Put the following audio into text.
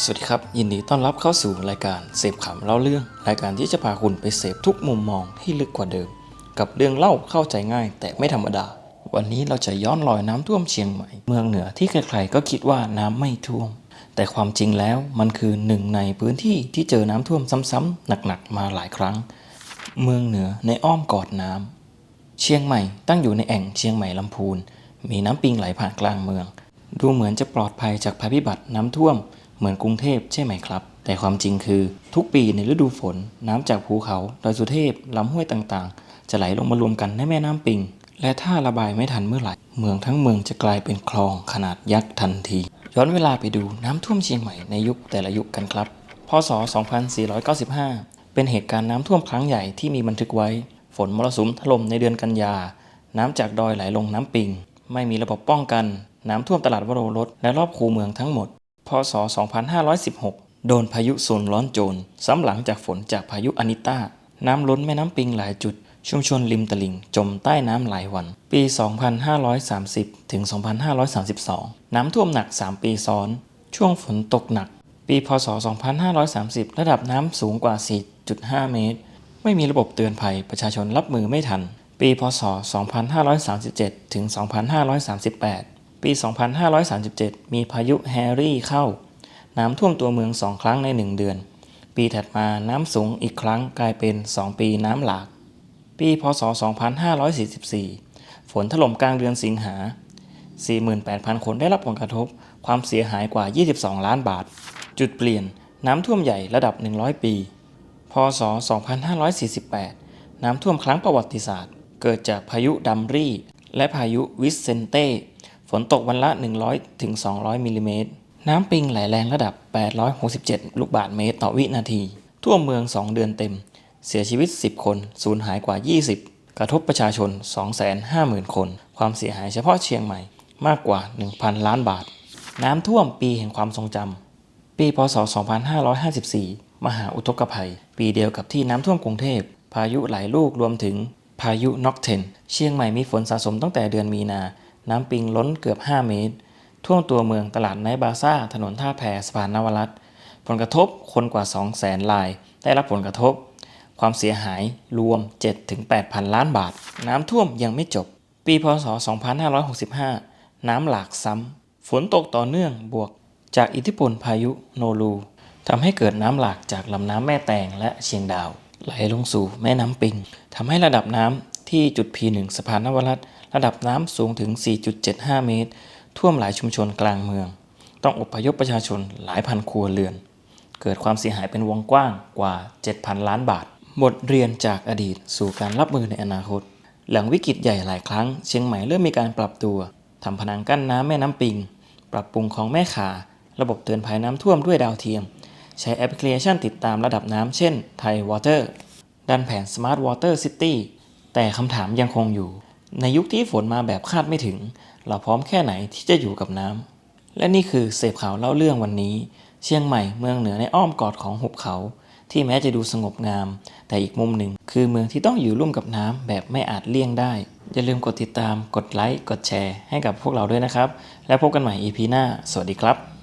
สวัสดีครับ ยินดีต้อนรับเข้าสู่รายการเสพขำเล่าเรื่อง รายการที่จะพาคุณไปเสพทุกมุมมองให้ลึกกว่าเดิม กับเรื่องเล่าเข้าใจง่าย แต่ไม่ธรรมดา วันนี้เราจะย้อนรอยน้ำท่วมเชียงใหม่ เมืองเหนือที่ใครๆก็คิดว่าน้ำไม่ท่วม แต่ความจริงแล้วมันคือหนึ่งในพื้นที่ที่เจอน้ำท่วมซ้ำๆหนักๆมาหลายครั้ง เมืองเหนือในอ้อมกอดน้ำเชียงใหม่ตั้งอยู่ในแอ่งเชียงใหม่ลำพูน มีน้ำปิงไหลผ่านกลางเมือง ดูเหมือนจะปลอดภัยจากภัยพิบัติน้ำท่วม เหมือนกรุงเทพใช่ไหมครับ แต่ความจริงคือ ทุกปีในฤดูฝน น้ำจากภูเขาดอยสุเทพลำห้วยต่างๆ จะไหลลงมารวมกันในแม่น้ำปิง และถ้าระบายไม่ทันเมื่อไหร่ เมืองทั้งเมืองจะกลายเป็นคลองขนาดยักษ์ทันที ย้อนเวลาไปดูน้ำท่วมเชียงใหม่ในยุคแต่ละยุคกันครับ พศ 2495 เป็นเหตุการณ์น้ำท่วมครั้งใหญ่ที่มีบันทึกไว้ ฝนมรสุมถล่มในเดือนกันยา น้ำจากดอยไหลลงน้ำปิง ไม่มีระบบป้องกัน น้ำท่วมตลาดวโรรสและรอบคูเมืองทั้งหมด ศ 2516 โดนพายุโซนร้อนโจรซ้ำหลังจากฝนจากพายุอานิต้า น้ำล้นแม่น้ำปิงหลายจุด ชุมชนริมตลิ่งจมใต้น้ำหลายวัน ปี 2530 ถึง 2532 น้ำท่วมหนัก 3 ปีซ้อน ช่วงฝนตกหนัก ปีพศ 2530 ระดับน้ำสูงกว่า 4.5 เมตร ไม่มีระบบเตือนภัยประชาชนรับมือไม่ทัน ปี พศ 2537 ถึง 2538 ปี 2537 มีพายุแฮร์รี่เข้า น้ำท่วมตัวเมืองสองครั้งในหนึ่งเดือน ปีถัดมาน้ำสูงอีกครั้งกลายเป็น 2 ปีน้ำหลาก ปีพศ 2544 ฝนถล่มกลางเดือนสิงหา 48,000 คนได้รับผลกระทบ ความเสียหายกว่า 22 ล้านบาท จุดเปลี่ยนน้ำท่วมใหญ่ระดับ 100 ปี พศ 2548 น้ำท่วมครั้งประวัติศาสตร์ เกิดจากพายุดัมรี่ และพายุวิสเซนเต้ ฝนตกวันละ 100ถึง200มิลลิเมตร น้ำปิงไหลแรงระดับ 867 ลูกบาศก์เมตรต่อวินาที ทั่วเมือง 2 เดือนเต็ม เสียชีวิต 10 คน สูญหายกว่า 20 กระทบประชาชน 250,000 คน ความเสียหายเฉพาะเชียงใหม่มากกว่า 1,000 ล้านบาท น้ำท่วมปีแห่งความทรงจำ ปีพศ 2554 มหาอุทกภัย ปีเดียวกับที่น้ำท่วมกรุงเทพ พายุหลายลูกรวมถึงพายุน็อกเทน เชียงใหม่มีฝนสะสมตั้งแต่เดือนมีนา น้ำปิงล้นเกือบ 5 เมตร ท่วมตัวเมืองตลาดไนบาซ่า ถนนท่าแพสะพานนวรัตผลกระทบคนกว่า 200,000ลาย ได้รับผลกระทบ ความเสียหายรวม 7-8,000 ล้านบาท น้ำท่วมยังไม่จบ ปีพศ 2565 น้ำหลากซ้ำ ฝนตกต่อเนื่องบวกจากอิทธิพลพายุโนรูทำให้เกิดน้ำหลากจากลำน้ำแม่แตงและเชียงดาว ไหลลงสู่แม่น้ำปิงทำให้ระดับน้ำที่จุด P1 สะพานนวรัตน์ ระดับน้ำสูงถึง 4.75 เมตร ท่วมหลายชุมชนกลางเมือง ต้องอพยพประชาชนหลายพันครัวเรือน เกิดความเสียหายเป็นวงกว้างกว่า 7,000 ล้านบาท บทเรียนจากอดีตสู่การรับมือในอนาคต หลังวิกฤตใหญ่หลายครั้ง เชียงใหม่เริ่มมีการปรับตัวทำพนังกั้นน้ำแม่น้ำปิง ปรับปรุงของแม่ขา ระบบเตือนภัยน้ำท่วมด้วยดาวเทียม ใช้แอปพลิเคชันติดตามระดับน้ำเช่นไทยวอเตอร์ดันแผน Smart Water City แต่คำถามยังคงอยู่ ในยุคที่ฝนมาแบบคาดไม่ถึง เราพร้อมแค่ไหนที่จะอยู่กับน้ำ และนี่คือเสพข่าวเล่าเรื่องวันนี้ เชียงใหม่เมืองเหนือในอ้อมกอดของหุบเขา ที่แม้จะดูสงบงาม แต่อีกมุมหนึ่ง คือเมืองที่ต้องอยู่ร่วมกับน้ำแบบไม่อาจเลี่ยงได้ อย่าลืมกดติดตาม กดไลค์ กดแชร์ ให้กับพวกเราด้วยนะครับ แล้วพบกันใหม่ EP หน้า สวัสดีครับ